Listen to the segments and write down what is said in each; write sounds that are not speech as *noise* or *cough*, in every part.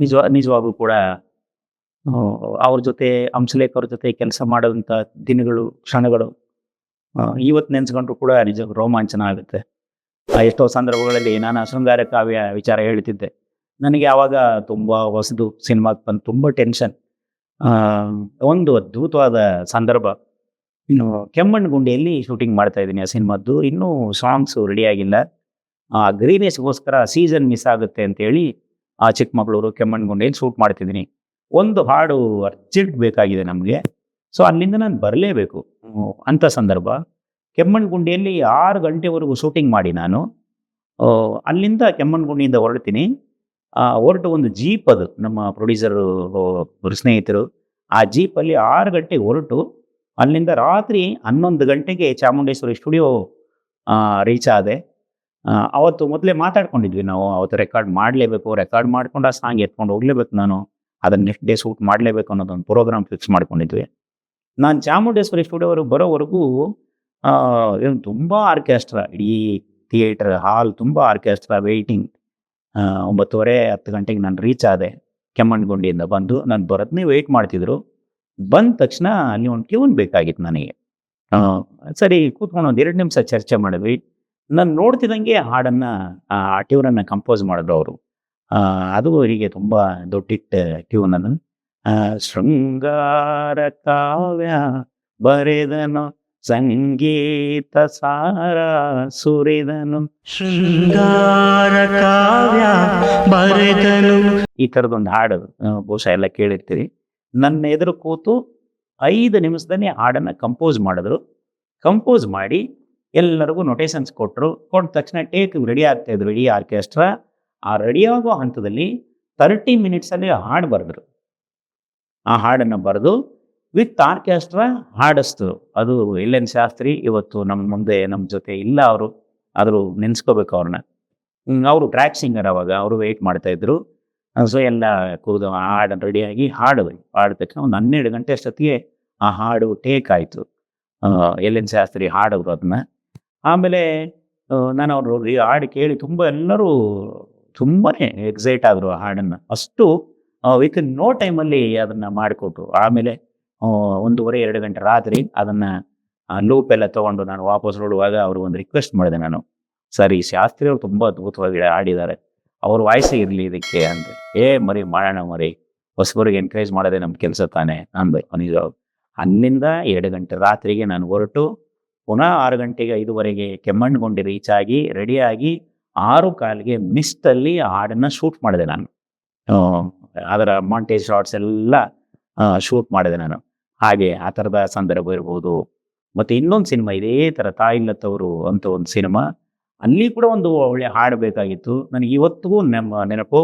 ನಿಜವಾ ನಿಜವಾಗೂ ಕೂಡ ಅವ್ರ ಜೊತೆ ಅಂಶಲೇಖ ಅವ್ರ ಜೊತೆ ಕೆಲಸ ಮಾಡೋದಂಥ ದಿನಗಳು ಕ್ಷಣಗಳು ಇವತ್ತು ನೆನೆಸ್ಕೊಂಡ್ರು ಕೂಡ ನಿಜ ರೋಮಾಂಚನ ಆಗುತ್ತೆ. ಆ, ಎಷ್ಟೋ ಸಂದರ್ಭಗಳಲ್ಲಿ ನಾನು ಶೃಂಗಾರ ಕಾವ್ಯ ವಿಚಾರ ಹೇಳ್ತಿದ್ದೆ. ನನಗೆ ಆವಾಗ ತುಂಬ ಹೊಸದು ಸಿನಿಮಾಗೆ ಬಂದು ತುಂಬ ಟೆನ್ಷನ್. ಒಂದು ಅದ್ಭುತವಾದ ಸಂದರ್ಭ. ಇನ್ನು ಕೆಮ್ಮಣ್ಣು ಗುಂಡಿಯಲ್ಲಿ ಶೂಟಿಂಗ್ ಮಾಡ್ತಾ ಇದ್ದೀನಿ ಆ ಸಿನಿಮಾದ್ದು. ಇನ್ನೂ ಸಾಂಗ್ಸು ರೆಡಿ ಆಗಿಲ್ಲ. ಆ ಗ್ರೀನೇಸ್ಗೋಸ್ಕರ ಸೀಸನ್ ಮಿಸ್ ಆಗುತ್ತೆ ಅಂತೇಳಿ ಆ ಚಿಕ್ಕಮಗಳೂರು ಕೆಮ್ಮಣ್ಣಗುಂಡಿಯಲ್ಲಿ ಶೂಟ್ ಮಾಡ್ತಿದ್ದೀನಿ? ಒಂದು ಹಾಡು ಅರ್ಜೆಂಟ್ ಬೇಕಾಗಿದೆ ನಮಗೆ. ಸೊ ಅಲ್ಲಿಂದ ನಾನು ಬರಲೇಬೇಕು. ಅಂಥ ಸಂದರ್ಭ. ಕೆಮ್ಮಣ್ಣುಗುಂಡಿಯಲ್ಲಿ ಆರು ಗಂಟೆವರೆಗೂ ಶೂಟಿಂಗ್ ಮಾಡಿ ನಾನು. ಅಲ್ಲಿಂದ ಕೆಮ್ಮಣ್ಣಗುಂಡಿಯಿಂದ ಹೊರಡ್ತೀನಿ. ಹೊರಟು ಒಂದು ಜೀಪ್ ಅದು, ನಮ್ಮ ಪ್ರೊಡ್ಯೂಸರು ಸ್ನೇಹಿತರು. ಆ ಜೀಪಲ್ಲಿ ಆರು ಗಂಟೆಗೆ ಹೊರಟು. ಅಲ್ಲಿಂದ ರಾತ್ರಿ ಹನ್ನೊಂದು ಗಂಟೆಗೆ ಚಾಮುಂಡೇಶ್ವರಿ ಸ್ಟುಡಿಯೋ ರೀಚ್ ಆದೆ. ಅವತ್ತು ಮೊದಲೇ ಮಾತಾಡ್ಕೊಂಡಿದ್ವಿ ನಾವು, ಅವತ್ತು ರೆಕಾರ್ಡ್ ಮಾಡಲೇಬೇಕು ರೆಕಾರ್ಡ್ ಮಾಡ್ಕೊಂಡು ಆ ಸಾಂಗ್ ಎತ್ಕೊಂಡು ಹೋಗ್ಲೇಬೇಕು ನಾನು. ಅದನ್ನ ನೆಕ್ಸ್ಟ್ ಡೇ ಶೂಟ್ ಮಾಡಲೇಬೇಕು ಅನ್ನೋದೊಂದು ಪ್ರೋಗ್ರಾಮ್ ಫಿಕ್ಸ್ ಮಾಡ್ಕೊಂಡಿದ್ವಿ. ನಾನು ಚಾಮುಂಡೇಶ್ವರಿ ಸ್ಟುಡಿಯೋವರೆಗೆ ಬರೋವರೆಗೂ ಏನು ತುಂಬ ಆರ್ಕೆಸ್ಟ್ರಾ ಇಡೀ ಥಿಯೇಟರ್ ಹಾಲ್ ತುಂಬ ಆರ್ಕೆಸ್ಟ್ರಾ ವೆಯ್ಟಿಂಗ್ ಒಂಬತ್ತುವರೆ, ಹತ್ತು ಗಂಟೆಗೆ ನಾನು ರೀಚ್ ಆದೆ. ಕೆಮ್ಮಣ್ಣಗುಂಡಿಯಿಂದ ಬಂದು ನಾನು ಬರೋದನ್ನೇ ವೆಯ್ಟ್ ಮಾಡ್ತಿದ್ರು. ಬಂದ ತಕ್ಷಣ ಅಲ್ಲಿ ಒಂದು ಟ್ಯೂನ್ ಬೇಕಾಗಿತ್ತು ನನಗೆ. ಸರಿ ಕೂತ್ಕೊಂಡು ಒಂದು ಎರಡು ನಿಮಿಷ ಚರ್ಚೆ ಮಾಡಿದ್ವಿ ನಾನು ನೋಡ್ತಿದ್ದಂಗೆ ಹಾಡನ್ನು ಆ ಟ್ಯೂನನ್ನು ಕಂಪೋಸ್ ಮಾಡಿದ್ರು ಅವರು. ಅದು ಹೀಗೆ ತುಂಬ ದೊಡ್ಡ ಹಿಟ್ ಟ್ಯೂನ್ ಅದು. ಆ, ಶೃಂಗಾರ ಕಾವ್ಯ ಬರೆದನು ಸಂಗೀತ ಸಾರ ಸುರಿದನು. ಶೃಂಗಾರ ಕಾವ್ಯ ಬರೆದನು. ಈ ಥರದೊಂದು ಹಾಡು ಬಹುಶಃ ಎಲ್ಲ ಕೇಳಿರ್ತೀರಿ. ನನ್ನ ಎದುರು ಕೂತು ಐದು ನಿಮಿಷದಲ್ಲಿ ಹಾಡನ್ನು ಕಂಪೋಸ್ ಮಾಡಿದ್ರು. ಕಂಪೋಸ್ ಮಾಡಿ ಎಲ್ಲರಿಗೂ ನೊಟೇಷನ್ಸ್ ಕೊಟ್ಟರು ಕೊಟ್ಟ ತಕ್ಷಣ ಟೇಕ್ ರೆಡಿ ಆಗ್ತಾ ಇದ್ರು ಇಡೀ ಆರ್ಕೆಸ್ಟ್ರಾ ಆ ರೆಡಿ ಆಗೋ ಹಂತದಲ್ಲಿ ತರ್ಟಿ ಮಿನಿಟ್ಸಲ್ಲಿ ಹಾಡು ಬರೆದ್ರು. ಆ ಹಾಡನ್ನು ಬರೆದು ವಿತ್ ಆರ್ಕೆಸ್ಟ್ರಾ ಹಾಡಿಸ್ತು. ಅದು ಎಲ್ ಎನ್ ಶಾಸ್ತ್ರಿ, ಇವತ್ತು ನಮ್ಮ ಮುಂದೆ ನಮ್ಮ ಜೊತೆ ಇಲ್ಲ ಅವರು. ಆದರೂ ನೆನೆಸ್ಕೋಬೇಕು ಅವ್ರನ್ನ. ಅವರು ಟ್ರ್ಯಾಕ್ ಸಿಂಗರ್ ಅವಾಗ, ಅವರು ವೆಯ್ಟ್ ಮಾಡ್ತಾ ಇದ್ರು. ಸೊ, ಎಲ್ಲ ಕೂದು ಹಾಡನ್ನು ರೆಡಿಯಾಗಿ ಹಾಡಿದ್ವಿ ಹಾಡಿದ ತಕ್ಷಣ ಒಂದು ಹನ್ನೆರಡು ಗಂಟೆ ಅಷ್ಟೊತ್ತಿಗೆ ಆ ಹಾಡು ಟೇಕ್ ಆಯಿತು. ಎಲ್ ಎನ್ ಶಾಸ್ತ್ರಿ ಹಾಡಿದ್ರು ಅದನ್ನ. ಆಮೇಲೆ ನಾನು ಅವರು ಹಾಡು ಕೇಳಿ ತುಂಬ ಎಲ್ಲರೂ ತುಂಬಾ ಎಕ್ಸೈಟ್ ಆದರು ಆ ಹಾಡನ್ನು. ಅಷ್ಟು ವಿತ್ ನೋ ಟೈಮಲ್ಲಿ ಅದನ್ನು ಮಾಡಿಕೊಟ್ರು. ಆಮೇಲೆ ಒಂದೂವರೆ, ಎರಡು ಗಂಟೆ ರಾತ್ರಿ ಅದನ್ನು ಲೂಪ್ ಎಲ್ಲ ತೊಗೊಂಡು ನಾನು ವಾಪಸ್ ನೋಡುವಾಗ ಅವರು ಒಂದು ರಿಕ್ವೆಸ್ಟ್ ಮಾಡಿದೆ ನಾನು. ಸರ್ ಈ ಶಾಸ್ತ್ರಿ ಅವರು ತುಂಬ ಅದ್ಭುತವಾಗಿ ಆಡಿದ್ದಾರೆ ಅವ್ರ ವಾಯ್ಸೇ ಇರಲಿ ಇದಕ್ಕೆ ಅಂದರೆ ಏ, ಮರಿ, ಮಾಡೋಣ ಮರಿ. ಹೊಸಬರಿಗೆ ಎನ್ಕರೇಜ್ ಮಾಡೋದೇ ನಮ್ಮ ಕೆಲಸ ತಾನೇ. ನಾನು ನಿಜ ಅಲ್ಲಿಂದ ಎರಡು ಗಂಟೆ ರಾತ್ರಿಗೆ ನಾನು ಹೊರಟು ಪುನಃ ಆರು ಗಂಟೆಗೆ ಐದುವರೆಗೆ ಕೆಮ್ಮಣ್ಣುಗೊಂಡು ರೀಚ್ ಆಗಿ ರೆಡಿಯಾಗಿ ಆರು ಕಾಲಿಗೆ ಮಿಸ್ಟಲ್ಲಿ ಹಾಡನ್ನು ಶೂಟ್ ಮಾಡಿದೆ ನಾನು. ಅದರ ಮಾಂಟೇಜ್ ಶಾರ್ಟ್ಸ್ ಎಲ್ಲ ಶೂಟ್ ಮಾಡಿದೆ ನಾನು. ಹಾಗೆ ಆ ಥರದ ಸಂದರ್ಭ ಇರ್ಬೋದು. ಮತ್ತು ಇನ್ನೊಂದು ಸಿನಿಮಾ, ಇದೇ ಥರ ತಾಯಿಲ್ಲತ್ತವರು ಅಂತ ಒಂದು ಸಿನಿಮಾ, ಅಲ್ಲಿ ಕೂಡ ಒಂದು ಒಳ್ಳೆ ಹಾಡು ಬೇಕಾಗಿತ್ತು. ನನಗೆ ಇವತ್ತಿಗೂ ನಮ್ಮ, ನೆನಪು.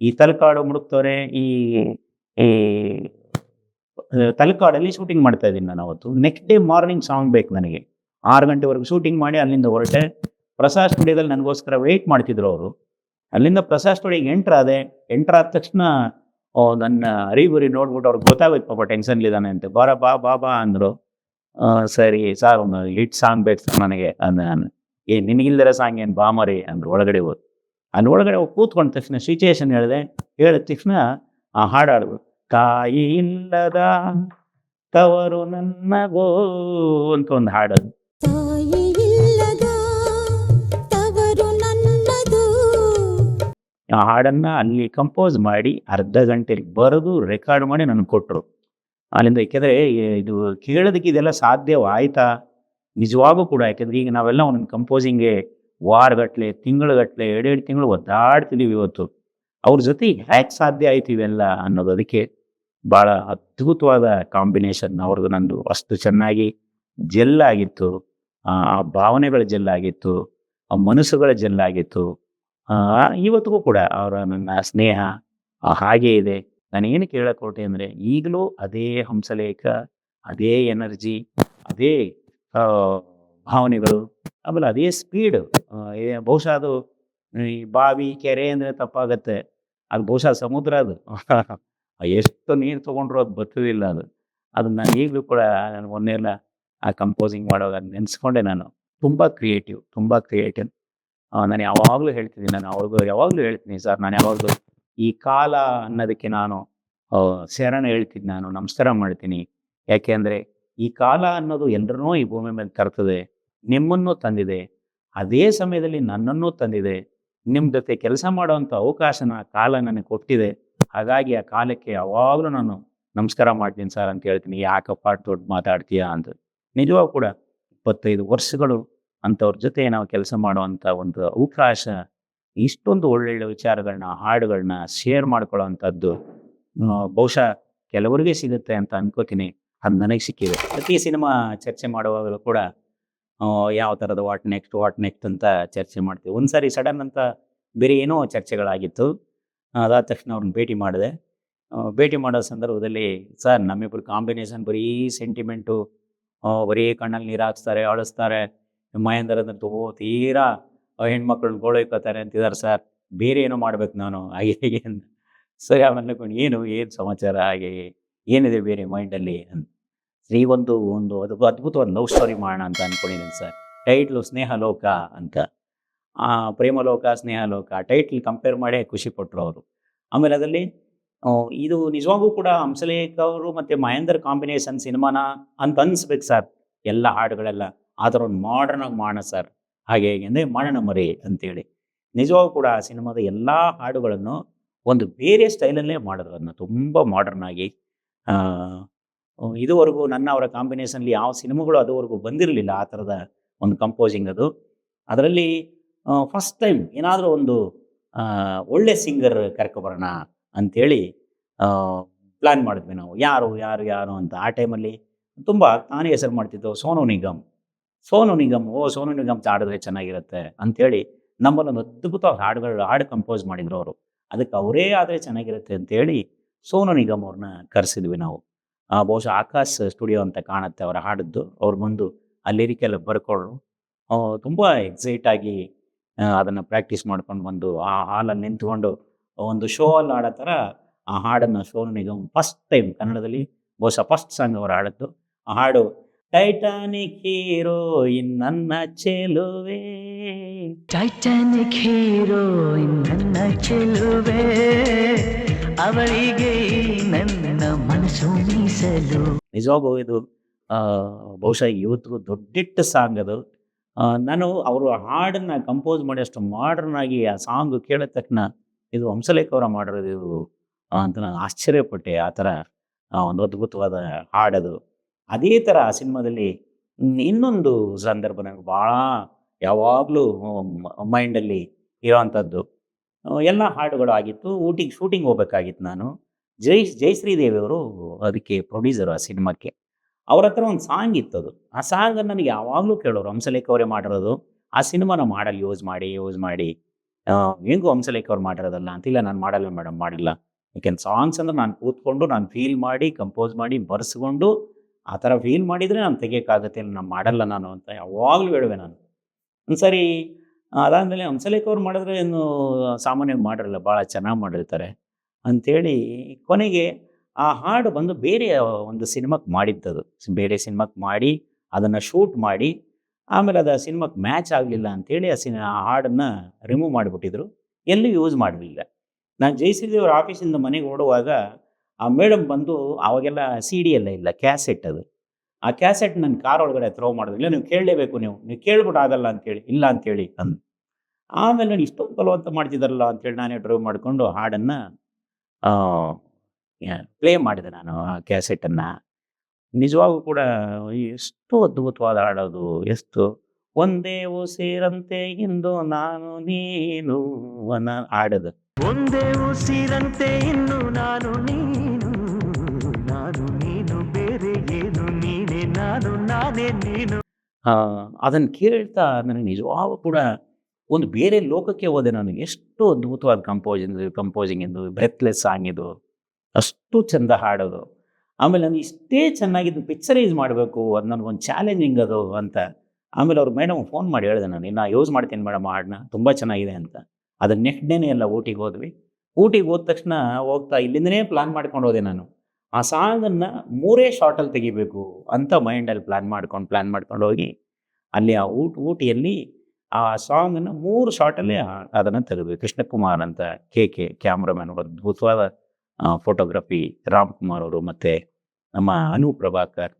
ಈ ತಲಕಾಡು ಮುಡುಕ್ತವ್ರೆ, ಈ ಈ, ತಲಕಾಡಲ್ಲಿ ಶೂಟಿಂಗ್ ಮಾಡ್ತಾ ಇದ್ದೀನಿ ನಾನು ಅವತ್ತು. ನೆಕ್ಸ್ಟ್ ಡೇ ಮಾರ್ನಿಂಗ್ ಸಾಂಗ್ ಬೇಕು ನನಗೆ. ಆರು ಗಂಟೆವರೆಗೂ ಶೂಟಿಂಗ್ ಮಾಡಿ ಅಲ್ಲಿಂದ ಹೊರಟೆ. ಪ್ರಸಾದ್ ಸ್ಟುಡಿಯೋದಲ್ಲಿ ನನಗೋಸ್ಕರ ವೆಯ್ಟ್ ಮಾಡ್ತಿದ್ರು ಅವರು. ಅಲ್ಲಿಂದ ಪ್ರಸಾದ್ ಸ್ಟುಡಿಯೋಗೆ ಎಂಟ್ರ್ ಆದೆ. ಎಂಟ್ರ್ ಆದ ತಕ್ಷಣ, ಓ, ನನ್ನ ಅರಿಗುರಿ ನೋಡ್ಬಿಟ್ಟು ಅವ್ರಿಗೆ ಗೊತ್ತಾಗೋಯ್ತು, ಪಾಪ ಟೆನ್ಷನ್ಲಿದ್ದಾನೆ ಅಂತ. ಬಾರ, ಬಾ ಬಾ ಬಾ, ಅಂದರು. ಸರಿ ಸಾರ್ ಒಂದು ಹಿಟ್ ಸಾಂಗ್ ಬೇಕು ಸರ್ ನನಗೆ, ಅಂದ ನಾನು. ಏ, ನಿನಗಿಲ್ದಿರ ಸಾಂಗ್ ಏನು ಬಾಮರಿ ಅಂದರು ಒಳಗಡೆ ಹೋದ್ ಅಲ್ಲಿ ಒಳಗಡೆ ಹೋಗಿ ಕೂತ್ಕೊಂಡ ತಕ್ಷಣ ಸಿಚುಯೇಷನ್ ಹೇಳಿದೆ. ಹೇಳಿದ ತಕ್ಷಣ ಆ ಹಾಡು ಕಾಯಿ ತಾಯಿ ಇಲ್ಲದ ತವರು ನನ್ನಗೋ ಅಂತ ಒಂದು ಹಾಡೋದು. ಆ ಹಾಡನ್ನು ಅಲ್ಲಿ ಕಂಪೋಸ್ ಮಾಡಿ ಅರ್ಧ ಗಂಟೆಲಿ ಬರೆದು ರೆಕಾರ್ಡ್ ಮಾಡಿ ನನಗೆ ಕೊಟ್ಟರು ಅಲ್ಲಿಂದ ಯಾಕೆಂದರೆ ಇದು ಕೇಳೋದಕ್ಕೆ ಇದೆಲ್ಲ ಸಾಧ್ಯವಾಯ್ತಾ? ನಿಜವಾಗೂ ಕೂಡ ಯಾಕೆಂದರೆ ಈಗ ನಾವೆಲ್ಲ ಒಂದೊಂದು ಕಂಪೋಸಿಂಗ್ಗೆ ವಾರಗಟ್ಲೆ ತಿಂಗಳುಗಟ್ಲೆ ಎರಡೆರಡು ತಿಂಗಳು ಒದ್ದಾಡ್ತಿದ್ದೀವಿ ಇವತ್ತು. ಅವ್ರ ಜೊತೆ ಹ್ಯಾಕ್ ಸಾಧ್ಯ ಆಯ್ತು ಇವೆಲ್ಲ ಅನ್ನೋದು ಅದಕ್ಕೆ ಭಾಳ ಅದ್ಭುತವಾದ ಕಾಂಬಿನೇಷನ್ ಅವ್ರದ್ದು ನಂದು. ಅಷ್ಟು ಚೆನ್ನಾಗಿ ಜೆಲ್ಲಾಗಿತ್ತು ಆ ಭಾವನೆಗಳ ಜೆಲ್ಲಾಗಿತ್ತು ಆ ಮನಸ್ಸುಗಳ ಜೆಲ್ ಆಗಿತ್ತು. ಆ, ಇವತ್ತಿಗೂ ಕೂಡ ಅವರ ನನ್ನ ಸ್ನೇಹ ಹಾಗೇ ಇದೆ. ನಾನೇನು ಏನು ಕೇಳಕ್ ಹೊರಟೆ ಅಂದರೆ, ಈಗಲೂ ಅದೇ ಹಂಸಲೇಖ, ಅದೇ ಎನರ್ಜಿ, ಅದೇ ಭಾವನೆಗಳು, ಆಮೇಲೆ ಅದೇ ಸ್ಪೀಡ್ ಬಹುಶಃ ಅದು ಈ ಬಾವಿ, ಕೆರೆ ಅಂದರೆ ತಪ್ಪಾಗತ್ತೆ. ಅದು ಬಹುಶಃ ಸಮುದ್ರ ಅದು. *laughs* ಎಷ್ಟು ನೀರು ತೊಗೊಂಡ್ರು ಅದು ಬರ್ತದಿಲ್ಲ ಅದು. ಅದನ್ನ ನಾನು ಈಗಲೂ ಕೂಡ ನಾನು ಮೊನ್ನೆಲ್ಲ ಆ ಕಂಪೋಸಿಂಗ್ ಮಾಡುವಾಗ ನೆನೆಸ್ಕೊಂಡೆ ನಾನು. ತುಂಬ ಕ್ರಿಯೇಟಿವ್ ತುಂಬ ಕ್ರಿಯೇಟಿವ್ ನಾನು ಯಾವಾಗಲೂ ಹೇಳ್ತೀನಿ ನಾನು ಅವ್ರಿಗೂ ಯಾವಾಗಲೂ ಹೇಳ್ತೀನಿ ಸರ್, ನಾನು ಯಾವಾಗಲೂ ಈ ಕಾಲ ಅನ್ನೋದಕ್ಕೆ ನಾನು ಶರಣ ಹೇಳ್ತೀನಿ, ನಾನು ನಮಸ್ಕಾರ ಮಾಡ್ತೀನಿ. ಯಾಕೆಂದರೆ ಈ ಕಾಲ ಅನ್ನೋದು ಎಲ್ಲರನ್ನೂ ಈ ಭೂಮಿ ಮೇಲೆ ತರ್ತದೆ, ನಿಮ್ಮನ್ನು ತಂದಿದೆ, ಅದೇ ಸಮಯದಲ್ಲಿ ನನ್ನನ್ನು ತಂದಿದೆ ನಿಮ್ಮ ಜೊತೆ ಕೆಲಸ ಮಾಡುವಂಥ ಅವಕಾಶನ ಕಾಲ ನನಗೆ ಕೊಟ್ಟಿದೆ, ಹಾಗಾಗಿ ಆ ಕಾಲಕ್ಕೆ ಯಾವಾಗಲೂ ನಾನು ನಮಸ್ಕಾರ ಮಾಡ್ತೀನಿ ಸರ್ ಅಂತ ಹೇಳ್ತೀನಿ. ಯಾಕಪ್ಪ ದೊಡ್ಡ ಮಾತಾಡ್ತೀಯಾ ಅಂತ. ನಿಜವಾಗ ಕೂಡ ಇಪ್ಪತ್ತೈದು ವರ್ಷಗಳು ಅಂಥವ್ರ ಜೊತೆ ನಾವು ಕೆಲಸ ಮಾಡುವಂಥ ಒಂದು ಅವಕಾಶ, ಇಷ್ಟೊಂದು ಒಳ್ಳೊಳ್ಳೆ ವಿಚಾರಗಳನ್ನ ಹಾಡುಗಳನ್ನ ಶೇರ್ ಮಾಡ್ಕೊಳ್ಳೋವಂಥದ್ದು ಬಹುಶಃ ಕೆಲವರಿಗೆ ಸಿಗುತ್ತೆ ಅಂತ ಅನ್ಕೋತೀನಿ. ಅದು ನನಗೆ ಸಿಕ್ಕಿದೆ. ಪ್ರತಿ ಸಿನಿಮಾ ಚರ್ಚೆ ಮಾಡುವಾಗಲೂ ಕೂಡ ಯಾವ ಥರದ ವಾಟ್ ನೆಕ್ಸ್ಟ್ ವಾಟ್ ನೆಕ್ಸ್ಟ್ ಅಂತ ಚರ್ಚೆ ಮಾಡ್ತೀವಿ. ಒಂದು ಸಡನ್ ಅಂತ ಬೇರೆ ಏನೋ ಚರ್ಚೆಗಳಾಗಿತ್ತು. ಅದಾದ ತಕ್ಷಣ ಅವ್ರನ್ನ ಭೇಟಿ ಮಾಡಿದೆ. ಭೇಟಿ ಮಾಡೋ ಸಂದರ್ಭದಲ್ಲಿ, ಸರ್ ನಮ್ಮಿಬ್ಬರು ಕಾಂಬಿನೇಷನ್ ಬರೀ ಸೆಂಟಿಮೆಂಟು ಬರೀ ಕಣ್ಣಲ್ಲಿ ನೀರು ಹಾಕ್ಸ್ತಾರೆ, ಅಳಿಸ್ತಾರೆ ಮಹೇಂದ್ರದಂತೂ ತೀರಾ ಹೆಣ್ಮಕ್ಳನ್ನ ಗೋಳೈಕೋತಾರೆ ಅಂತಿದ್ದಾರೆ ಸರ್. ಬೇರೆ ಏನೋ ಮಾಡ್ಬೇಕು ನಾನು. ಹಾಗೆ ಹೀಗೆ ಅಂತ ಸರಿ ಆಮೇಲೆ ಅನ್ಕೊಂಡು ಏನು ಏನು ಸಮಾಚಾರ? ಹಾಗೆ ಏನಿದೆ ಬೇರೆ ಮೈಂಡಲ್ಲಿ ಅಂತ ಶ್ರೀ ಒಂದು ಒಂದು ಅದು ಅದ್ಭುತವಾದ ಲವ್ ಸ್ಟೋರಿ ಮಾಡೋಣ ಅಂತ ಅಂದ್ಕೊಂಡಿದ್ದೀನಿ ಸರ್. ಟೈಟ್ಲು ಸ್ನೇಹಲೋಕ ಅಂತ. ಆ, ಪ್ರೇಮಲೋಕ, ಸ್ನೇಹಲೋಕ ಟೈಟ್ಲ್ ಕಂಪೇರ್ ಮಾಡೇ ಖುಷಿ ಪಟ್ಟರು ಅವರು. ಆಮೇಲೆ ಅದರಲ್ಲಿ ಇದು ನಿಜವಾಗೂ ಕೂಡ ಹಂಸಲೇಖ ಅವರು ಮತ್ತು ಮಹೇಂದರ್ ಕಾಂಬಿನೇಷನ್ ಸಿನಿಮಾನ ಅಂತ ಅನ್ಸ್ಬೇಕು ಸರ್. ಎಲ್ಲ ಹಾಡುಗಳೆಲ್ಲ. ಆ ಥರ ಒಂದು ಮಾಡರ್ನ್ ಆಗಿ ಮಾಡೋಣ ಸರ್ ಹಾಗೆ ಹೇಗೆ ಅಂದರೆ ಮಾಡೋಣ ಮರಿ ಅಂತೇಳಿ. ನಿಜವಾಗೂ ಕೂಡ ಆ ಸಿನಿಮಾದ ಎಲ್ಲ ಹಾಡುಗಳನ್ನು ಒಂದು ಬೇರೆ ಸ್ಟೈಲಲ್ಲೇ ಮಾಡಿದ್ರು ಅದನ್ನ. ತುಂಬ ಮಾಡರ್ನ್ ಆಗಿ. ಇದುವರೆಗೂ ನನ್ನ ಅವರ ಕಾಂಬಿನೇಷನ್ಲಿ ಯಾವ ಸಿನಿಮಾಗಳು ಅದುವರೆಗೂ ಬಂದಿರಲಿಲ್ಲ ಆ ಥರದ ಒಂದು ಕಂಪೋಸಿಂಗ್ ಅದು. ಅದರಲ್ಲಿ ಫಸ್ಟ್ ಟೈಮ್ ಏನಾದರೂ ಒಂದು ಒಳ್ಳೆ ಸಿಂಗರ್ ಕರ್ಕೊಬರೋಣ ಅಂಥೇಳಿ ಪ್ಲ್ಯಾನ್ ಮಾಡಿದ್ವಿ ನಾವು. ಯಾರು ಯಾರು ಯಾರು ಅಂತ ಆ ಟೈಮಲ್ಲಿ ತುಂಬ ತಾನೇ ಹೆಸರು ಮಾಡ್ತಿದ್ದೆವು ಸೋನು ನಿಗಮ್. ಸೋನು ನಿಗಮ್, ಓ ಸೋನು ನಿಗಮ್ ಹಾಡಿದ್ರೆ ಚೆನ್ನಾಗಿರುತ್ತೆ ಅಂಥೇಳಿ ನಮ್ಮಲ್ಲೊಂದು ಅದ್ಭುತ ಹಾಡುಗಳು ಹಾಡು ಕಂಪೋಸ್ ಮಾಡಿದ್ರು ಅವರು. ಅದಕ್ಕೆ ಅವರೇ ಆದರೆ ಚೆನ್ನಾಗಿರುತ್ತೆ ಅಂತೇಳಿ ಸೋನು ನಿಗಮ್ ಅವ್ರನ್ನ ಕರೆಸಿದ್ವಿ ನಾವು. ಬಹುಶಃ ಆಕಾಶ್ ಸ್ಟುಡಿಯೋ ಅಂತ ಕಾಣುತ್ತೆ ಅವರ ಹಾಡಿದ್ದು. ಅವ್ರು ಬಂದು ಆ ಲಿರಿಕೆಲ್ಲ ಬರ್ಕೊಳ್ಳು ತುಂಬ ಎಕ್ಸೈಟ್ ಆಗಿ ಅದನ್ನು ಪ್ರಾಕ್ಟೀಸ್ ಮಾಡ್ಕೊಂಡು ಬಂದು ಆ ಹಾಲಲ್ಲಿ ನಿಂತ್ಕೊಂಡು ಒಂದು ಶೋ ಅಲ್ಲಿ ಹಾಡೋ ಥರ ಆ ಹಾಡನ್ನು ಸೋನು ನಿಗಮ್ ಫಸ್ಟ್ ಟೈಮ್ ಕನ್ನಡದಲ್ಲಿ, ಬಹುಶಃ ಫಸ್ಟ್ ಸಾಂಗ್ ಅವರು ಹಾಡಿದ್ದು. ಆ ಹಾಡು ಟೈಟಾನಿಕ್ ಹೀರೋ ನನ್ನ ಚೆಲುವೆ. ಟೈಟಾನಿಕ್ ಹೀರೋಯಿನ್ ನನ್ನ ಚೆಲುವೆ. ಅವಳಿಗೆ ನನ್ನ ಮನಸ್ಸು ಮೀಸಲು. ನಿಜವಾಗೂ ಇದು ಆ, ಬಹುಶಃ ಇವತ್ತು ದೊಡ್ಡಿಟ್ಟ ಸಾಂಗ್ ಅದು. ನಾನು ಅವರು ಹಾಡನ್ನ ಕಂಪೋಸ್ ಮಾಡಿ ಅಷ್ಟು ಮಾಡರ್ನ್ ಆಗಿ ಆ ಸಾಂಗ್ ಕೇಳಿದ ತಕ್ಷಣ ಇದು ಹಂಸಲೇಖ ಅವರ ಮಾಡಿರೋದು ಇದು ಅಂತ ನಾನು ಆಶ್ಚರ್ಯಪಟ್ಟೆ. ಆ ಥರ ಒಂದು ಅದ್ಭುತವಾದ ಹಾಡದು. ಅದೇ ಥರ ಆ ಸಿನಿಮಾದಲ್ಲಿ ಇನ್ನೊಂದು ಸಂದರ್ಭ ನನಗೆ ಭಾಳ ಯಾವಾಗಲೂ ಮೈಂಡಲ್ಲಿ ಇರೋವಂಥದ್ದು ಎಲ್ಲ ಹಾಡುಗಳು ಆಗಿತ್ತು. ಊಟಿಗೆ, ಶೂಟಿಂಗ್ ಹೋಗ್ಬೇಕಾಗಿತ್ತು ನಾನು. ಜೈ ಜಯಶ್ರೀ ದೇವಿ ಅವರು ಅದಕ್ಕೆ ಪ್ರೊಡ್ಯೂಸರು ಆ ಸಿನಿಮಾಕ್ಕೆ. ಅವ್ರ ಹತ್ರ ಒಂದು ಸಾಂಗ್ ಇತ್ತು ಅದು. ಆ ಸಾಂಗ್ ನನಗೆ ಯಾವಾಗಲೂ ಕೇಳೋರು. ಹಂಸಲೇಖ ಅವರೇ ಮಾಡಿರೋದು. ಆ ಸಿನಿಮಾನ ಮಾಡಲ್ ಯೂಸ್ ಮಾಡಿ ಯೂಸ್ ಮಾಡಿ. ಹೆಂಗೂ ಹಂಸಲೇಖ ಅವ್ರು ಮಾಡಿರೋದಲ್ಲ ಅಂತಿಲ್ಲ ನಾನು ಮಾಡಲ್ಲ ಮೇಡಮ್ ಮಾಡಿಲ್ಲ. ಯಾಕೆಂದ್ರೆ ಸಾಂಗ್ಸ್ ಅಂದ್ರೆ ನಾನು ಕೂತ್ಕೊಂಡು ನಾನು ಫೀಲ್ ಮಾಡಿ ಕಂಪೋಸ್ ಮಾಡಿ, ಬರ್ಸ್ಕೊಂಡು ಆ ಥರ ಫೀಲ್ ಮಾಡಿದರೆ ನಾನು ತೆಗಿಯೋಕ್ಕಾಗತ್ತೆ ನಾನು ಮಾಡಲ್ಲ ನಾನು ಅಂತ ಯಾವಾಗಲೂ ಹೇಳುವೆ ನಾನು. ಒಂದು ಸರಿ ಅದಾದಮೇಲೆ ಹಂಸಲೇಖ ಅವ್ರು ಮಾಡಿದ್ರೆ ಏನು ಸಾಮಾನ್ಯವಾಗಿ ಮಾಡಿರಲ್ಲ, ಭಾಳ ಚೆನ್ನಾಗಿ ಮಾಡಿರ್ತಾರೆ ಅಂಥೇಳಿ ಕೊನೆಗೆ ಆ ಹಾಡು ಬಂದು ಬೇರೆ ಒಂದು ಸಿನಿಮಾಕ್ಕೆ ಮಾಡಿದ್ದದು. ಬೇರೆ ಸಿನಿಮಾಕ್ಕೆ ಮಾಡಿ, ಅದನ್ನು ಶೂಟ್ ಮಾಡಿ, ಆಮೇಲೆ ಅದು ಆ ಸಿನಿಮಾಕ್ಕೆ ಮ್ಯಾಚ್ ಆಗಲಿಲ್ಲ ಅಂಥೇಳಿ ಆ ಸಿನಿ ಆ ಹಾಡನ್ನು ರಿಮೂವ್ ಮಾಡಿಬಿಟ್ಟಿದ್ರು. ಎಲ್ಲೂ ಯೂಸ್ ಮಾಡಲಿಲ್ಲ. ನಾನು ಜಯಶ್ರೀದೇವ್ರ ಆಫೀಸಿಂದ ಮನೆಗೆ ಓಡುವಾಗ ಆ ಮೇಡಮ್ ಬಂದು ಅವಾಗೆಲ್ಲ ಸಿ ಡಿ ಎಲ್ಲ ಇಲ್ಲ ಕ್ಯಾಸೆಟ್ ಅದು. ಆ ಕ್ಯಾಸೆಟ್ ನನ್ನ ಕಾರ್ ಒಳಗಡೆ ಥ್ರೋ ಮಾಡಿದ್ರು ನೀವು ಕೇಳಲೇಬೇಕು ನೀವು. ನೀವು ಕೇಳ್ಬಿಟ್ಟು ಆಗಲ್ಲ ಅಂತೇಳಿ ಇಲ್ಲ ಅಂತೇಳಿ ಅಂದು ಆಮೇಲೆ ನಾನು ಇಷ್ಟೊಂದು ಬಲವಂತ ಮಾಡ್ತಿದ್ದಾರಲ್ಲ ಅಂತೇಳಿ ನಾನೇ ಡ್ರೈವ್ ಮಾಡಿಕೊಂಡು ಹಾಡನ್ನು ಪ್ಲೇ ಮಾಡಿದೆ ನಾನು ಆ ಕ್ಯಾಸೆಟನ್ನು ನಿಜವಾಗೂ ಕೂಡ ಎಷ್ಟು ಅದ್ಭುತವಾದ ಹಾಡೋದು ಎಷ್ಟು. ಒಂದೇ ಓ ಸೇರಂತೆ ಇಂದು ನಾನು ನೀನು ಹಾಡದು. ಒಂದೇ ಉಸಿರಂತೆ ಇನ್ನು ನಾನು ನೀನು ನಾನು ನೀನು ಬೇರೆ ಏನು, ನೀನೆ ನಾನು, ನಾನೇ ನೀನು. ಅದನ್ನು ಕೇಳ್ತಾ ನನಗೆ ನಿಜವಾಗ ಕೂಡ ಒಂದು ಬೇರೆ ಲೋಕಕ್ಕೆ ಹೋದೆ ನಾನು, ಎಷ್ಟು ಅದ್ಭುತವಾದ ಕಂಪೋಸಿಂಗ್ ಕಂಪೋಸಿಂಗ್ ಇದು ಬ್ರೆತ್ಲೆಸ್ ಸಾಂಗ್ ಇದು, ಅಷ್ಟು ಚಂದ ಹಾಡೋದು. ಆಮೇಲೆ ನಾನು ಇಷ್ಟೇ ಚೆನ್ನಾಗಿದ್ದು ಪಿಕ್ಚರೈಸ್ ಮಾಡಬೇಕು, ಅದು ನನಗೊಂದು ಚಾಲೆಂಜಿಂಗ್ ಅದು ಅಂತ. ಆಮೇಲೆ ಅವ್ರು ಮೇಡಮ್ ಫೋನ್ ಮಾಡಿ ಹೇಳಿದೆ, ನಾನು, ಇನ್ನು ಯೂಸ್ ಮಾಡ್ತೀನಿ ಮೇಡಮ್ ಹಾಡನ್ನ, ತುಂಬ ಚೆನ್ನಾಗಿದೆ ಅಂತ. ಅದು ನೆಕ್ಸ್ಟ್ ಡೇನೇ ಎಲ್ಲ ಊಟಿಗೆ ಹೋದ್ವಿ. ಊಟಿಗೆ ಹೋದ ತಕ್ಷಣ ಹೋಗ್ತಾ ಇಲ್ಲಿಂದನೇ ಪ್ಲ್ಯಾನ್ ಮಾಡ್ಕೊಂಡು ಹೋದೆ ನಾನು. ಆ ಸಾಂಗನ್ನು ಮೂರೇ ಶಾರ್ಟಲ್ಲಿ ತೆಗಿಬೇಕು ಅಂತ ಮೈಂಡಲ್ಲಿ ಪ್ಲ್ಯಾನ್ ಮಾಡ್ಕೊಂಡು ಪ್ಲ್ಯಾನ್ ಮಾಡ್ಕೊಂಡು ಹೋಗಿ ಅಲ್ಲಿ ಆ ಊಟ, ಊಟಿಯಲ್ಲಿ ಆ ಸಾಂಗನ್ನು ಮೂರು ಶಾರ್ಟಲ್ಲಿ ಅದನ್ನು ತೆಗೆದ್ವಿ. ಕೃಷ್ಣಕುಮಾರ್ ಅಂತ ಕೆ ಕೆ ಕ್ಯಾಮ್ರಾಮ್ಯಾನ್ ಅವರು ಅದ್ಭುತವಾದ ಫೋಟೋಗ್ರಫಿ ರಾಮ್ಕುಮಾರ್ ಅವರು ಮತ್ತು ನಮ್ಮ ಅನು ಪ್ರಭಾಕರ್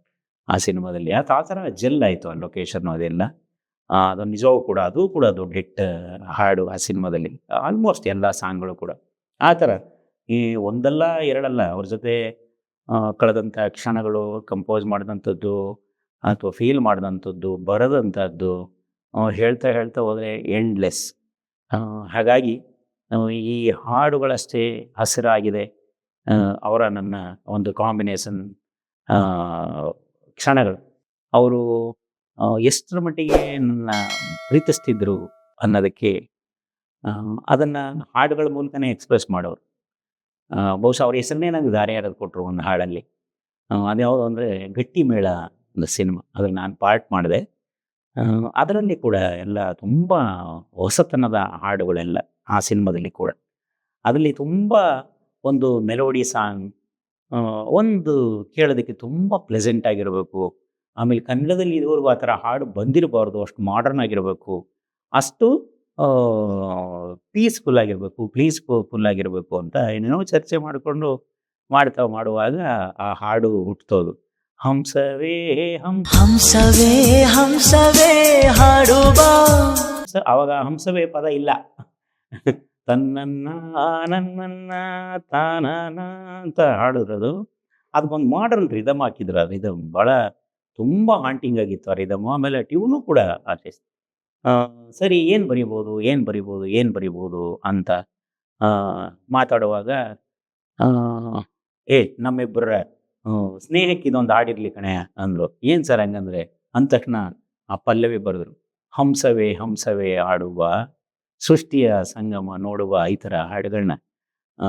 ಆ ಸಿನಿಮಾದಲ್ಲಿ. ಆ ಥರ ಜೆಲ್ ಆಯಿತು ಆ ಲೊಕೇಶನ್ ಅದೆಲ್ಲ. ಅದು ನಿಜವೂ ಕೂಡ ಅದು ಕೂಡ ದೊಡ್ಡ ಹಿಟ್ ಹಾಡು ಆ ಸಿನಿಮಾದಲ್ಲಿ. ಆಲ್ಮೋಸ್ಟ್ ಎಲ್ಲ ಸಾಂಗ್ಗಳು ಕೂಡ. ಆ ಥರ ಈ ಒಂದಲ್ಲ ಎರಡಲ್ಲ ಅವ್ರ ಜೊತೆ ಕಳೆದಂಥ ಕ್ಷಣಗಳು ಕಂಪೋಸ್ ಮಾಡಿದಂಥದ್ದು ಅಥವಾ ಫೀಲ್ ಮಾಡಿದಂಥದ್ದು, ಬರೆದಂಥದ್ದು ಹೇಳ್ತಾ ಹೇಳ್ತಾ ಹೋದರೆ ಎಂಡ್ಲೆಸ್ ಹಾಗಾಗಿ ಈ ಹಾಡುಗಳಷ್ಟೇ ಹಸಿರಾಗಿದೆ. ಅವರ ನನ್ನ ಒಂದು ಕಾಂಬಿನೇಷನ್ ಕ್ಷಣಗಳು. ಅವರು ಎಷ್ಟರ ಮಟ್ಟಿಗೆ ನನ್ನ ಪ್ರೀತಿಸ್ತಿದ್ರು ಅನ್ನೋದಕ್ಕೆ ಅದನ್ನು ಹಾಡುಗಳ ಮೂಲಕನೇ ಎಕ್ಸ್ಪ್ರೆಸ್ ಮಾಡೋರು. ಬಹುಶಃ ಅವ್ರ ಹೆಸರನ್ನೇ ನನಗೆ ದಾರಿ ಯಾರದು ಕೊಟ್ಟರು ಒಂದು ಹಾಡಲ್ಲಿ. ಅದ್ಯಾವುದು ಅಂದರೆ ಗಟ್ಟಿ ಮೇಳ ಒಂದು ಸಿನಿಮಾ ಅದನ್ನು ನಾನು ಪಾರ್ಟ್ ಮಾಡಿದೆ. ಅದರಲ್ಲಿ ಕೂಡ ಎಲ್ಲ ತುಂಬ ಹೊಸತನದ ಹಾಡುಗಳೆಲ್ಲ ಆ ಸಿನಿಮಾದಲ್ಲಿ ಕೂಡ. ಅದರಲ್ಲಿ ತುಂಬ ಒಂದು ಮೆಲೋಡಿ ಸಾಂಗ್ ಒಂದು ಕೇಳೋದಕ್ಕೆ ತುಂಬ ಪ್ಲೆಸೆಂಟ್ ಆಗಿರಬೇಕು. ಆಮೇಲೆ ಕನ್ನಡದಲ್ಲಿ ಇದುವರೆಗೂ ಆ ಥರ ಹಾಡು ಬಂದಿರಬಾರ್ದು ಅಷ್ಟು ಮಾಡರ್ನ್ ಆಗಿರಬೇಕು ಅಷ್ಟು ಪೀಸ್ಫುಲ್ ಆಗಿರಬೇಕು ಪ್ಲೀಸ್ಫುಲ್ ಆಗಿರಬೇಕು ಅಂತ ಏನೇನೋ ಚರ್ಚೆ ಮಾಡಿಕೊಂಡು ಮಾಡ್ತಾ ಮಾಡುವಾಗ ಆ ಹಾಡು ಹುಟ್ಟೋದು ಹಂಸವೇ ಹಂ ಹಂಸವೇ ಹಂಸವೇ ಹಾಡುವ ಅವಾಗ ಹಂಸವೇ ಪದ ಇಲ್ಲ. ತನ್ನನ್ನ ನನ್ನನ್ನ ತಾನ ಅಂತ ಅದು ಅದಕ್ಕೊಂದು ಮಾಡರ್ನ್ ರಿದಮ್ ಹಾಕಿದ್ರು ರಿದಮ್ ಭಾಳ ತುಂಬ ಹಾಂಟಿಂಗ್ ಆಗಿತ್ತು ಆ ಆಮೇಲೆ ಟ್ಯೂನು ಕೂಡ ಆರ್ಟಿಸ್ಟ್ ಆ, ಸರಿ ಏನು ಬರಿಬೋದು ಏನು ಬರಿಬೋದು ಏನು ಬರಿಬೋದು? ಅಂತ ಮಾತಾಡುವಾಗ ಏ ನಮ್ಮಿಬ್ಬರ ಸ್ನೇಹಕ್ಕೆ ಇದೊಂದು ಹಾಡಿರ್ಲಿ ಕಣೆ ಅಂದರು ಏನು ಸರ್ ಹಂಗಂದ್ರೆ? ಅಂದ ತಕ್ಷಣ ಆ ಪಲ್ಲವಿ ಬರೆದ್ರು. ಹಂಸವೇ ಹಂಸವೇ ಆಡುವ ಸೃಷ್ಟಿಯ ಸಂಗಮ ನೋಡುವ ಈ ಥರ ಹಾಡುಗಳನ್ನ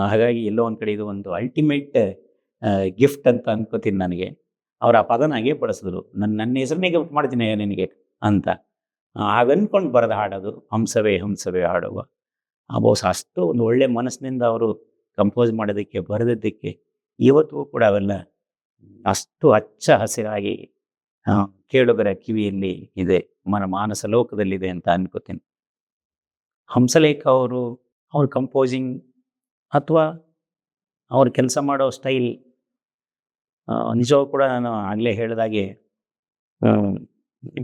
ಹಾಗಾಗಿ ಎಲ್ಲೋ ಒಂದು ಕಡೆ ಇದು ಒಂದು ಅಲ್ಟಿಮೇಟ್ ಗಿಫ್ಟ್ ಅಂತ ಅನ್ಕೋತೀನಿ ನನಗೆ. ಅವ್ರು ಆ ಪದನ ಹಾಗೆ ಬಳಸಿದ್ರು. ನನ್ನ ನನ್ನ ಹೆಸರನ್ನೇ ಮಾಡ್ತೀನಿ ನಿನಗೆ ಅಂತ. ಹಾಗನ್ಕೊಂಡು ಬರೆದು ಹಾಡೋದು, ಹಂಸವೇ ಹಂಸವೇ ಹಾಡುವ. ಆ ಬಹುಶಃ ಅಷ್ಟು ಒಂದು ಒಳ್ಳೆ ಮನಸ್ಸಿನಿಂದ ಅವರು ಕಂಪೋಸ್ ಮಾಡೋದಕ್ಕೆ ಬರೆದಿದ್ದಕ್ಕೆ ಇವತ್ತಿಗೂ ಕೂಡ ಅವೆಲ್ಲ ಅಷ್ಟು ಹಚ್ಚ ಹಸಿರಾಗಿ ಕೇಳುಗರ ಕಿವಿಯಲ್ಲಿ ಇದೆ. ಮನ, ಮಾನಸ ಲೋಕದಲ್ಲಿದೆ ಅಂತ ಅನ್ಕೋತೀನಿ. ಹಂಸಲೇಖ ಅವರು ಅವ್ರ ಕಂಪೋಸಿಂಗ್ ಅಥವಾ ಅವ್ರು ಕೆಲಸ ಮಾಡೋ ಸ್ಟೈಲ್ ನಿಜವೂ ಕೂಡ ನಾನು ಆಗಲೇ ಹೇಳಿದಾಗೆ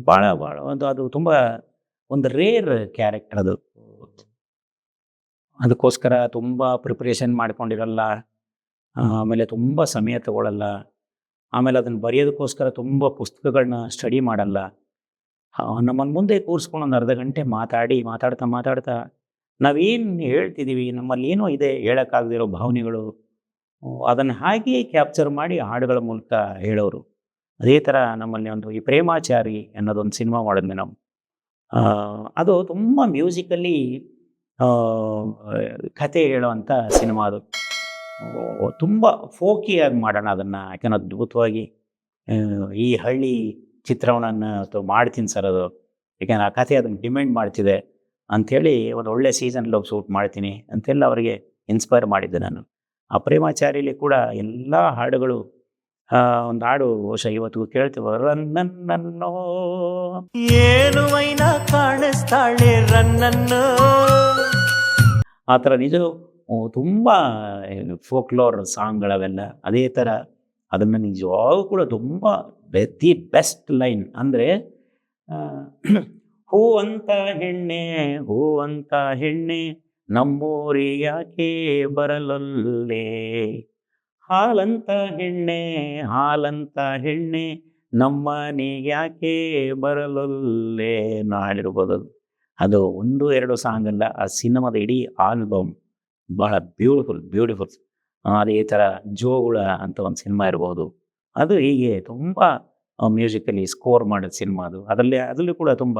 ಭಾಳ ಭಾಳ ಒಂದು ಅದು ತುಂಬ ಒಂದು ರೇರ್ ಕ್ಯಾರೆಕ್ಟರ್ ಅದು. ಅದಕ್ಕೋಸ್ಕರ ತುಂಬ ಪ್ರಿಪ್ರೇಷನ್ ಮಾಡ್ಕೊಂಡಿರಲ್ಲ, ಆಮೇಲೆ ತುಂಬ ಸಮಯ ತಗೊಳ್ಳಲ್ಲ ಆಮೇಲೆ ಅದನ್ನು ಬರೆಯೋದಕ್ಕೋಸ್ಕರ ತುಂಬ ಪುಸ್ತಕಗಳನ್ನ ಸ್ಟಡಿ ಮಾಡಲ್ಲ. ನಮ್ಮನ್ನು ಮುಂದೆ ಕೂರಿಸ್ಕೊಂಡು ಒಂದು ಅರ್ಧ ಗಂಟೆ ಮಾತಾಡಿ, ಮಾತಾಡ್ತಾ ಮಾತಾಡ್ತಾ ನಾವೇನು ಹೇಳ್ತಿದ್ದೀವಿ ನಮ್ಮಲ್ಲಿ ಏನೋ ಇದೆ ಹೇಳೋಕ್ಕಾಗದಿರೋ ಭಾವನೆಗಳು ಅದನ್ನು ಹಾಗೆಯೇ ಕ್ಯಾಪ್ಚರ್ ಮಾಡಿ ಹಾಡುಗಳ ಮೂಲಕ ಹೇಳೋರು. ಅದೇ ಥರ ನಮ್ಮಲ್ಲಿ ಒಂದು ಈ ಪ್ರೇಮಾಚಾರಿ ಅನ್ನೋದೊಂದು ಸಿನಿಮಾ ಮಾಡಿದ್ವಿ ನಾವು. ಅದು ತುಂಬ ಮ್ಯೂಸಿಕಲ್ಲಿ ಕತೆ ಹೇಳುವಂಥ ಸಿನಿಮಾ ಅದು. ತುಂಬ ಫೋಕಿಯಾಗಿ ಮಾಡೋಣ ಅದನ್ನು. ಯಾಕಂದ್ರೆ ಅದ್ಭುತವಾಗಿ ಈ ಹಳ್ಳಿ ಚಿತ್ರವನ್ನು ಅಥವಾ ಮಾಡ್ತೀನಿ ಸರ್ ಅದು. ಯಾಕೆಂದ್ರೆ ಆ ಕಥೆ ಅದನ್ನು ಡಿಮ್ಯಾಂಡ್ ಮಾಡ್ತಿದೆ. ಅಂಥೇಳಿ ಒಂದು ಒಳ್ಳೆ ಸೀಸನ್ ಲವ್ ಶೂಟ್ ಮಾಡ್ತೀನಿ ಅಂತೆಲ್ಲ ಅವರಿಗೆ ಇನ್ಸ್ಪೈರ್ ಮಾಡಿದ್ದೆ ನಾನು. ಆ ಕೂಡ ಎಲ್ಲ ಹಾಡುಗಳು ಆ, ಒಂದು ಹಾಡು ಬಹುಶಃ ಇವತ್ತಿಗೂ ಕೇಳ್ತೀವಿ. ರನ್ನನ್ನೋ ಏನು ವೈನ ಕಾಣಿಸ್ತಾಳೆ ರನ್ನೋ ಆ ಥರ ನಿಜ ತುಂಬ ಫೋಕ್ಲೋರ್ ಸಾಂಗ್ಗಳವೆಲ್ಲ ಅದೇ ಥರ ಅದನ್ನು ನಿಜವಾಗೂ ಕೂಡ ತುಂಬ ದಿ ಬೆಸ್ಟ್ ಲೈನ್. ಅಂದರೆ *clears throat* ಹೂ ಅಂತ ಹೆಣ್ಣೆ ಹೂ ಅಂತ ಹೆಣ್ಣೆ ನಮ್ಮೂರಿ ಯಾಕೆ ಬರಲೊಲ್ಲೆ? ಹಾಲಂತ ಹೆಣ್ಣೆ ಹಾಲಂತ ಹೆಣ್ಣೆ ನಮ್ಮ ಯಾಕೆ ಬರಲೊಲ್ಲೆ? ನಾಡಿರ್ಬೋದು ಅದು. ಅದು ಒಂದು, ಎರಡು ಸಾಂಗ್ ಅಲ್ಲ ಆ ಸಿನಿಮಾದ ಇಡೀ ಆಲ್ಬಮ್ ಭಾಳ ಬ್ಯೂಟಿಫುಲ್ ಬ್ಯೂಟಿಫುಲ್ ಅದೇ ಥರ ಜೋಗುಳ ಅಂತ ಒಂದು ಸಿನಿಮಾ ಇರ್ಬೋದು. ಅದು ಹೀಗೆ ತುಂಬ ಮ್ಯೂಸಿಕಲಿ ಸ್ಕೋರ್ ಮಾಡಿದ ಸಿನಿಮಾ ಅದು. ಅದರಲ್ಲಿ, ಅದರಲ್ಲೂ ಕೂಡ ತುಂಬ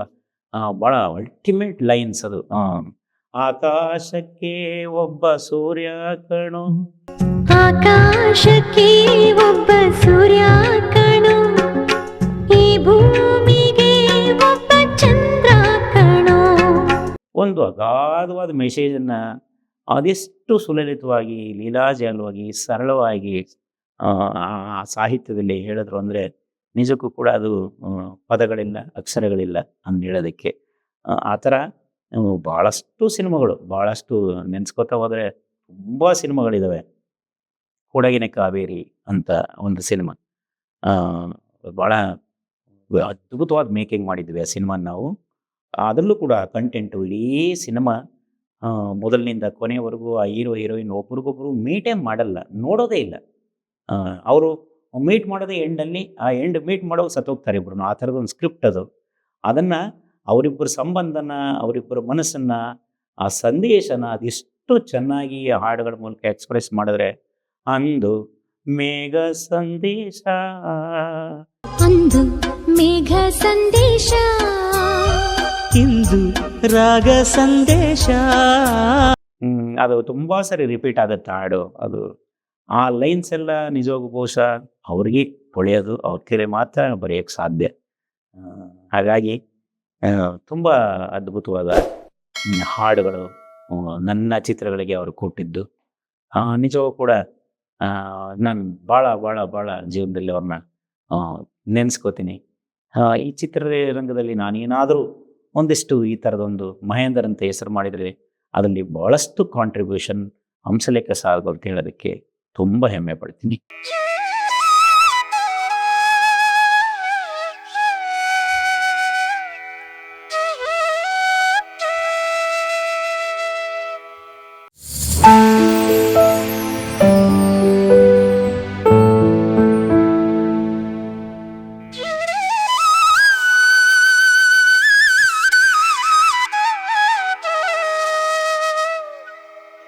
ಭಾಳ ಅಲ್ಟಿಮೇಟ್ ಲೈನ್ಸ್ ಅದು. ಆಕಾಶಕ್ಕೆ ಒಬ್ಬ ಸೂರ್ಯ ಕಣು ಆಕಾಶಕ್ಕೆ ಒಬ್ಬ ಸೂರ್ಯ ಕಣು ಈ ಭೂಮಿಗೆ ಒಬ್ಬ ಚಂದ್ರ ಕಣು ಒಂದು ಅಗಾಧವಾದ ಮೆಸೇಜನ್ನು ಅದೆಷ್ಟು ಸುಲಲಿತವಾಗಿ ಲೀಲಾಜಾಲವಾಗಿ ಸರಳವಾಗಿ ಆ, ಸಾಹಿತ್ಯದಲ್ಲಿ ಹೇಳಿದ್ರು ಅಂದರೆ ನಿಜಕ್ಕೂ ಕೂಡ ಅದು ಪದಗಳಿಲ್ಲ ಅಕ್ಷರಗಳಿಲ್ಲ ಅಂತ ಹೇಳೋದಕ್ಕೆ ಆ, ಥರ ಭಾಳಷ್ಟು ಸಿನಿಮಾಗಳು, ಭಾಳಷ್ಟು ನೆನೆಸ್ಕೊತಾ ಹೋದರೆ ತುಂಬ ಸಿನಿಮಾಗಳಿದ್ದಾವೆ ಕೊಡಗಿನ ಕಾವೇರಿ ಅಂತ ಒಂದು ಸಿನಿಮಾ. ಭಾಳ ಅದ್ಭುತವಾದ ಮೇಕಿಂಗ್ ಮಾಡಿದ್ವಿ ಆ ಸಿನಿಮಾ ನಾವು. ಅದರಲ್ಲೂ ಕೂಡ ಕಂಟೆಂಟು ಇಡೀ ಸಿನಿಮಾ ಮೊದಲಿನಿಂದ ಕೊನೆಯವರೆಗೂ ಆ ಹೀರೋ, ಹೀರೋಯಿನ್ ಒಬ್ರಿಗೊಬ್ರು ಮೀಟೇ ಮಾಡಲ್ಲ, ನೋಡೋದೇ ಇಲ್ಲ. ಅವರು ಮೀಟ್ ಮಾಡೋದೇ ಎಂಡಲ್ಲಿ ಆ ಎಂಡ್ ಮೀಟ್ ಮಾಡೋ ಸತ್ತೋಗ್ತಾರೆ ಇಬ್ರು ಆ ಥರದ ಒಂದು ಸ್ಕ್ರಿಪ್ಟ್ ಅದು. ಅದನ್ನು ಅವರಿಬ್ಬರ ಸಂಬಂಧನ ಅವರಿಬ್ಬರ ಮನಸ್ಸನ್ನು ಆ ಸಂದೇಶನ ಅದೆಷ್ಟು ಚೆನ್ನಾಗಿ ಆ ಹಾಡುಗಳ ಮೂಲಕ ಎಕ್ಸ್ಪ್ರೆಸ್ ಮಾಡಿದ್ರೆ ಅಂದು ಮೇಘ ಸಂದೇಶ. ಅಂದು ಮೇಘ ಸಂದೇಶ. ಇಂದು ರಾಗ ಸಂದೇಶ. ಅದು ತುಂಬ ಸರಿ ರಿಪೀಟ್ ಆಗುತ್ತೆ ಹಾಡು. ಅದು ಆ ಲೈನ್ಸ್ ಎಲ್ಲ ನಿಜವಾಗೂ ಬಹುಶಃ ಅವ್ರಿಗೆ ಹೊಳೆಯೋದು ಅವ್ರ ಕೈಲಿ ಮಾತ್ರ ಬರೆಯೋಕ್ಕೆ ಸಾಧ್ಯ. ಹಾಗಾಗಿ ತುಂಬ ಅದ್ಭುತವಾದ ಹಾಡುಗಳು ನನ್ನ ಚಿತ್ರಗಳಿಗೆ ಅವರು ಕೊಟ್ಟಿದ್ದು. ನಿಜವೂ ಕೂಡ ನಾನು ಭಾಳ ಭಾಳ ಭಾಳ ಜೀವನದಲ್ಲಿ ಅವ್ರನ್ನ ನೆನೆಸ್ಕೋತೀನಿ. ಈ ಚಿತ್ರರಂಗದಲ್ಲಿ ನಾನೇನಾದರೂ ಒಂದಿಷ್ಟು ಈ ಥರದೊಂದು ಮಹೇಂದರ್ ಅಂತ ಹೆಸರು ಮಾಡಿದರೆ ಅದರಲ್ಲಿ ಬಹಳಷ್ಟು ಕಾಂಟ್ರಿಬ್ಯೂಷನ್ ಹಂಸಲೇಖ ಸಾರ್ಗ್ ಅಂತ ಹೇಳೋದಕ್ಕೆ ತುಂಬ ಹೆಮ್ಮೆ ಪಡ್ತೀನಿ.